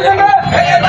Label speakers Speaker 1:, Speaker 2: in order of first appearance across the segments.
Speaker 1: Yeah.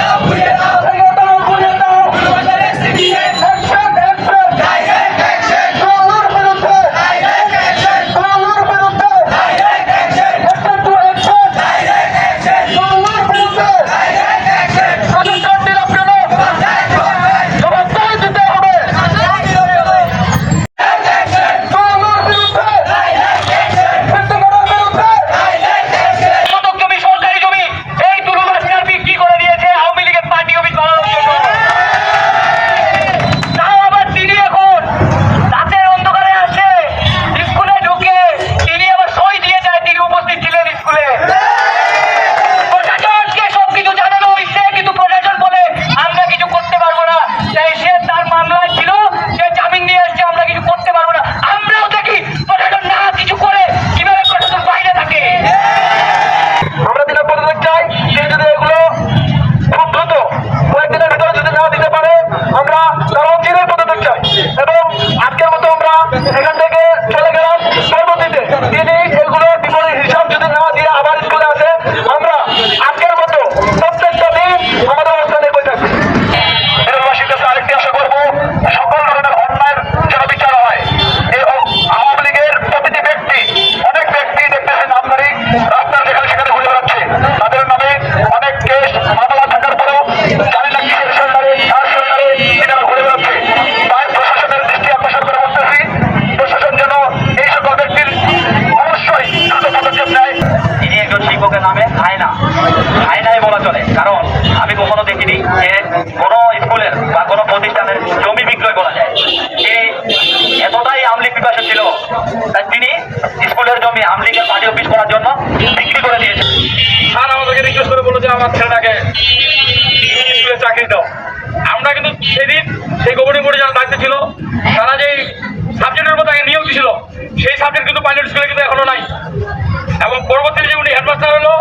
Speaker 1: সরকারি headmaster হলো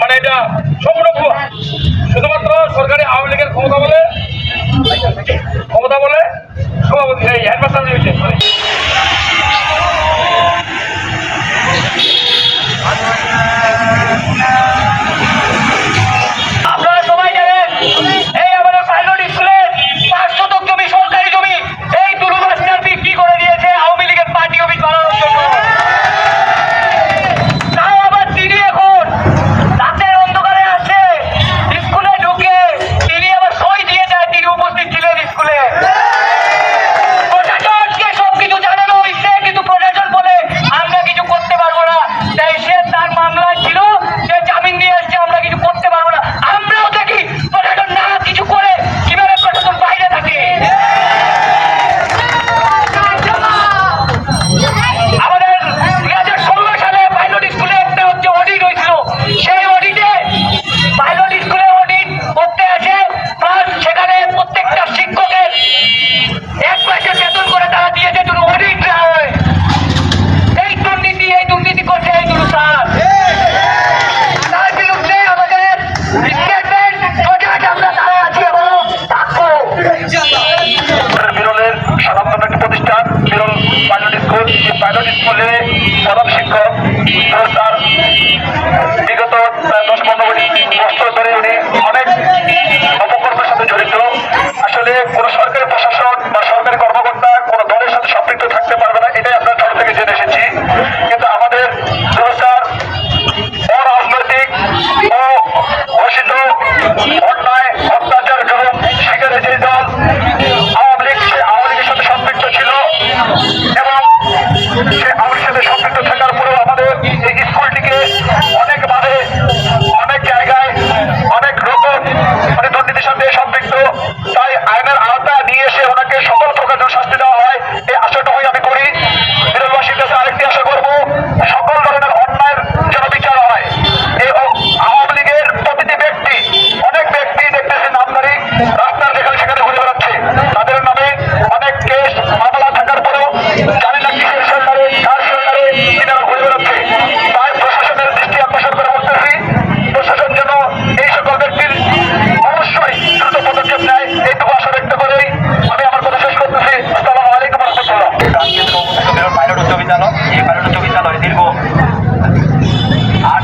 Speaker 1: মানে এটা সম্পূর্ণ শুধুমাত্র সরকারি আওয়ামী লীগের ক্ষমতা বলে
Speaker 2: ক্ষমতা বলে সভাপতি হেডমাস্টার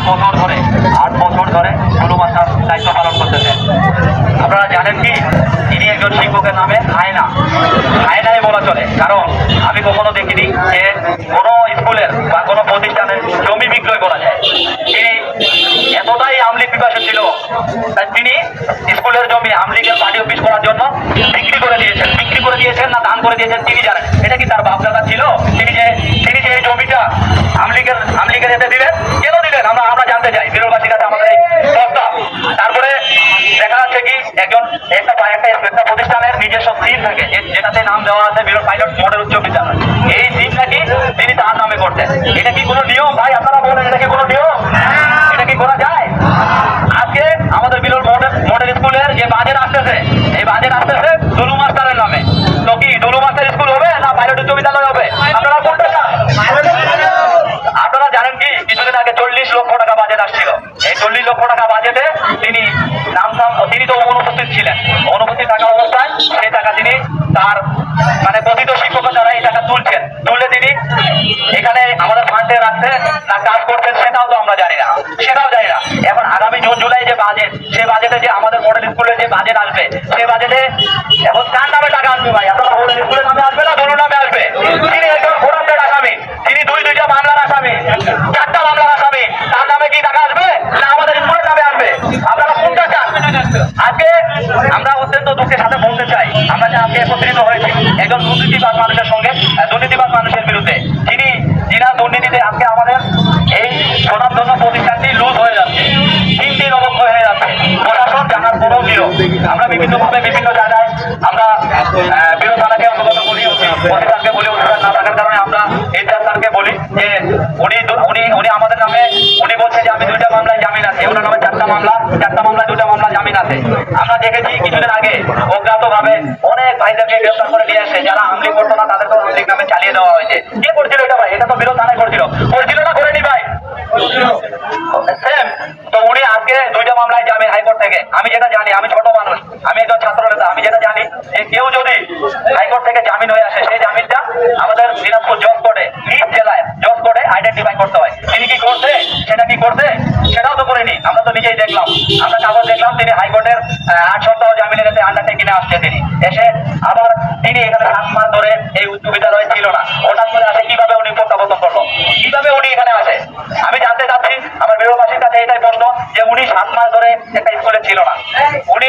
Speaker 2: বছর ধরে, আট বছর ধরে গুরু মাস্টার দায়িত্ব পালন করতেছেন আপনারা জানেন কি? তিনি
Speaker 1: একজন শিক্ষকের নামে আয়না আয়নায় বলা চলে। কারণ আমি কখনো দেখিনি যে কোনো স্কুলের বা কোনো প্রতিষ্ঠানের জমি বিক্রয় করা যায়। তিনি এতটাই আমলিক বিকাশে ছিল তাই তিনি স্কুলের জমি আমলিকের পার্টি অফিস করার জন্য বিক্রি করে দিয়েছেন।
Speaker 3: বিক্রি করে দিয়েছেন না দান করে দিয়েছেন তিনি জানেন। এটা কি তার বাপদাদা ছিল? তিনি যে তিনি যে জমিটা আমলিকের আমলিকের এতে দিলেন? তার মানে কথিত শিক্ষক যারা এই টাকা তুলছেন। তুলে তিনি এখানে আমাদের ফান্ডে রাখতে না কাজ করছেন সেটাও তো আমরা জানি না। সেটাও জানি না। এখন আগামী জুন, জুলাই যে বাজেট সে বাজেটে যে আমাদের মডেল স্কুলে যে বাজেট আসবে, সে বাজেটে এখন কার নামে টাকা আসবে ভাই? দুর্নীতিবাদ মানুষের সঙ্গে দুর্নীতিবাদ মানুষের বিরুদ্ধে। তিনি যিনা দুর্নীতিতে আজকে আমাদের এই সনাতন প্রতিষ্ঠানটি লুজ হয়ে যাচ্ছে তিন দিন অবক্ষ হয়ে যাচ্ছে। প্রশাসন জানার পরেও নিরব আমরা বিভিন্নভাবে বিভিন্ন জায়গায় আমরা বিরোধানাকে অবগত করি প্রতিষ্ঠানকে বলি অনুষ্ঠান না থাকার কারণে আমরা এই স্যারকে বলি যে উনি উনি উনি আমাদের নামে, উনি বলছে যে আমি দুইটা মামলায় জামিন আছে। ওনার নামে চারটা মামলা, চারটা মামলায় দুটা মামলা জামিন আছে। আমরা দেখেছি কিছুদিন আগে অজ্ঞাতভাবে অনেক ভাইদেরকে গ্রেফতার করে নিয়ে ¿Qué por আপনার ধরে একটা স্কুলে ছিল না। উনি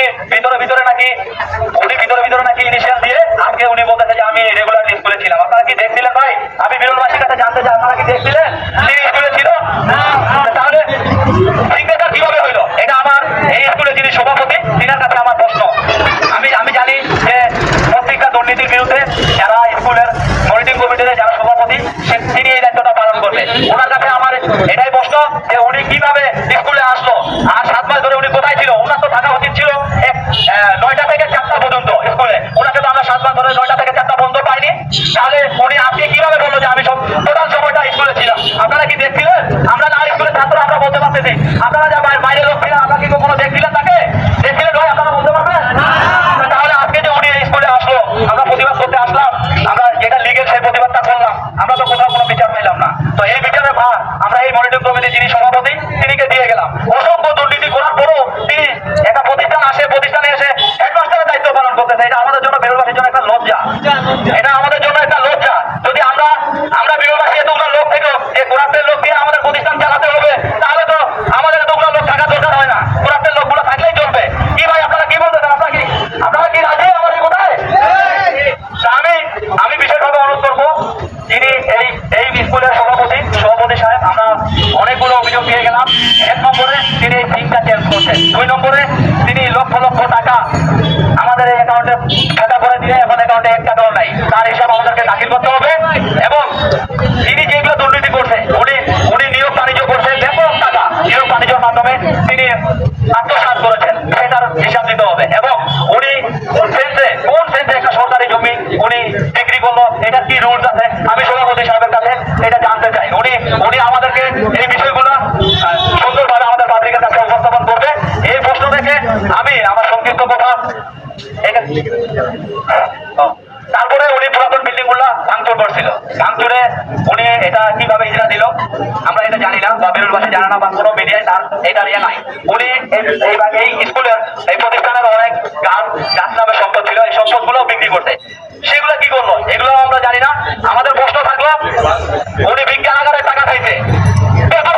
Speaker 3: আপনাদের কীভাবে ইসরা দিল, আমরা এটা জানি না বা বেরুলবাসী জানা না বা কোনো মিডিয়ায় তার এটা নিয়ে নাই। উনি এই স্কুলের, এই প্রতিষ্ঠানের অনেক গান গাছ নামের সম্পদ ছিল, এই সম্পদগুলো বিক্রি করতে। সেগুলো কি করল? এগুলো আমরা জানি না। আমাদের প্রশ্ন থাকল, উনি বিজ্ঞান আকারে টাকা খাইছে।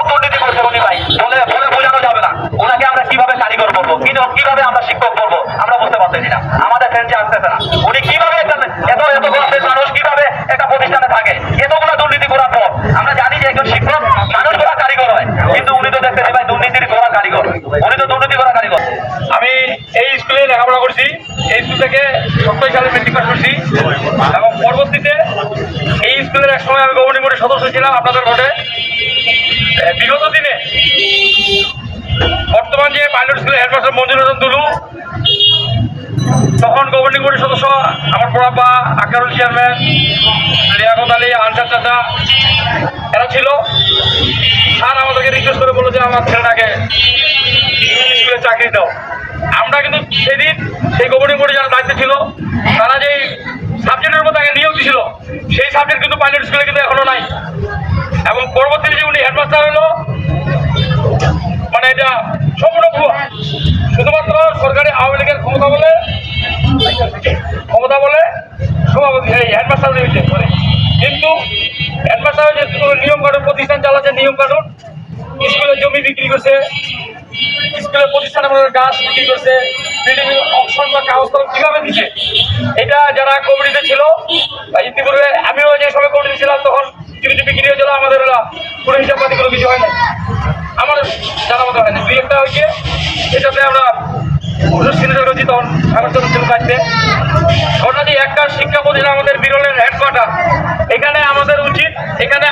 Speaker 3: দুর্নীতি করছে উনি ভাই। বলে কীভাবে কারিগর বলব? কীভাবে আমরা শিক্ষক বলব? আমরা বুঝতে পারতেছি না। আমাদের ফ্রেন্ডে আসতেছে না, উনি কীভাবে এত এত বয়সের মানুষ কীভাবে একটা প্রতিষ্ঠানে থাকে? এতগুলো দুর্নীতি করার পর আমরা জানি যে একজন শিক্ষক মানুষ করা কারিগর হয়, কিন্তু উনি তো দেখতে ভাই দুর্নীতির করা কারিগর। উনি তো দুর্নীতি করা কারিগর।
Speaker 2: আমি এই স্কুলে লেখাপড়া করছি, এই স্কুল থেকে সত্তর সালে মেট্রিক পাস করছি। এবং পরবর্তীতে এই স্কুলের এক সময় আমি গভর্নিং বোর্ডের সদস্য ছিলাম আপনাদের ঘটে বিগত দিনে বর্তমান যে পাইলট স্কুলের হেডমাস্টার মঞ্জুর হোসেন দুলু, তখন গভর্নিং বোর্ডের সদস্য আমার বড়াপা আকারুল চেয়ারম্যান লিয়াকত আলী, আনসার চাচা, এরা ছিল। স্যার আমাদেরকে রিকোয়েস্ট করে বলো যে আমার ছেলেটাকে স্কুলে চাকরি দাও। আমরা কিন্তু সেদিন সেই গভর্নিং কিন্তু নিয়ম কানুন, প্রতিষ্ঠান চালাচ্ছে নিয়ম কানুন স্কুলের জমি বিক্রি করছে, স্কুলের প্রতিষ্ঠানের গাছ বিক্রি করছে অপশন বা কাগজ কীভাবে দিচ্ছে এটা যারা কমিটিতে ছিল ইতিপূর্বে আমিও যে সবাই কমিটিতে ছিলাম, তখন কিছু বিক্রি হয়েছিল, আমাদের হিসাব হিসাবপাতি কোনো কিছু হয়নি আমার জানা মতো হয় না দুই একটা হয়েছে, এটাতে আমরা তখন আলোচনা শুরু করছে একটা শিক্ষা প্রতিষ্ঠান আমাদের বিরলের হেডকোয়ার্টার এখানে আমাদের উচিত এখানে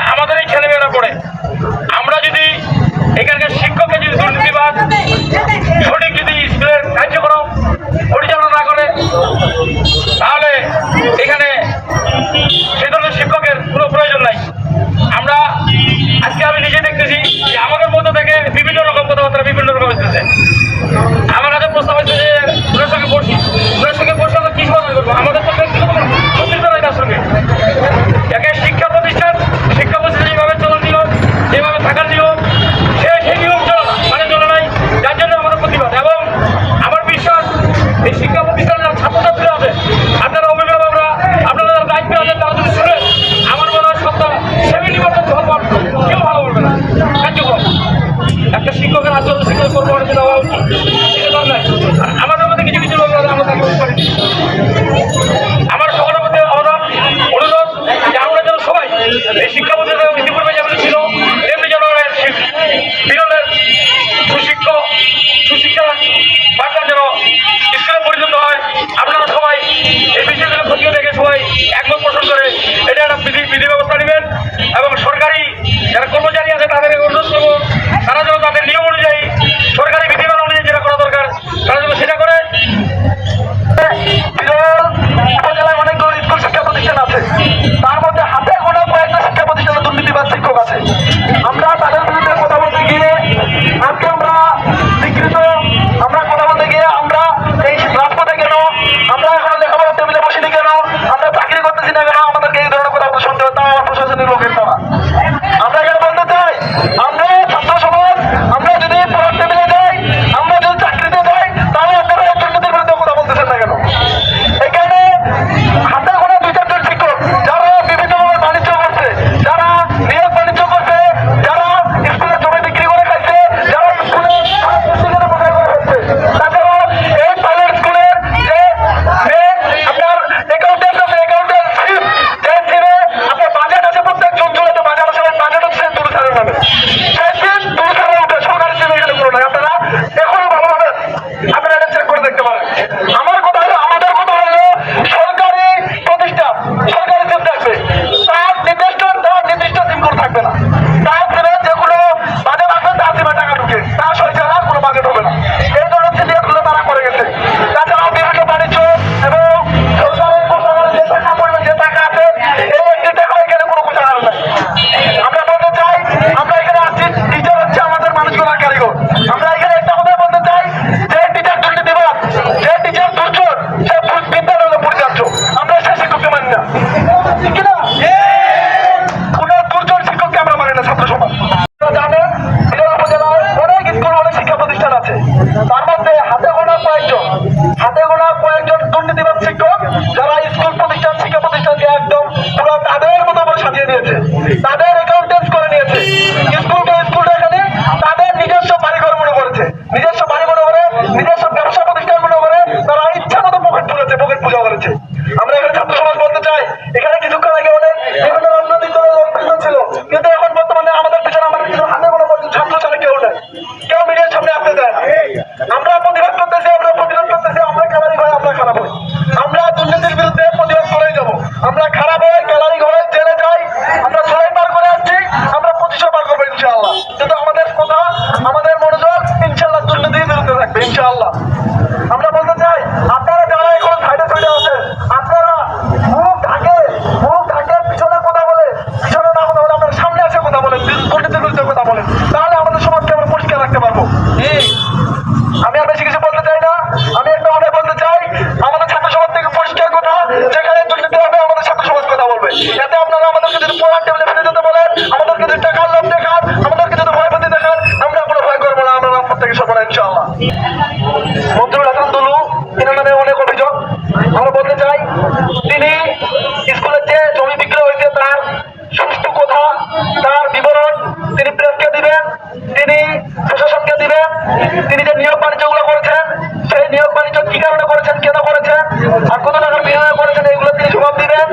Speaker 2: আর
Speaker 1: কত টাকার বিনিময়ে করেছেন এগুলো তিনি জবাব দিবেন?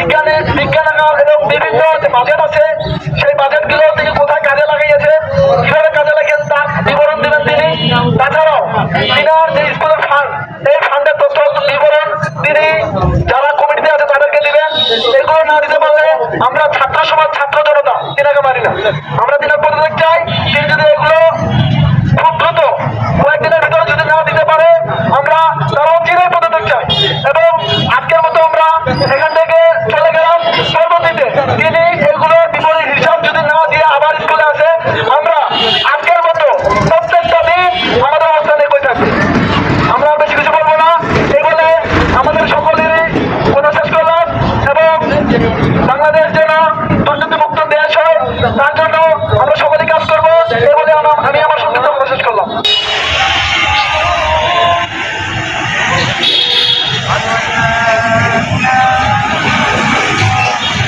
Speaker 1: বিজ্ঞানে বিজ্ঞানাগার এবং বিভিন্ন যে বাজেট আছে, সেই বাজেটগুলো তিনি কোথায় কাজে লাগিয়েছে কীভাবে কাজে লাগিয়েছেন তার বিবরণ দিবেন তিনি? তাছাড়াও তিনার যে স্কুলের ফান্ড এই ফান্ডের তথ্য বিবরণ তিনি যারা কমিটিতে আছে তাদেরকে দিবেন। এগুলো না দিতে পারলে আমরা ছাত্র সমাজ ছাত্র জনতা তিনাকে মানি না।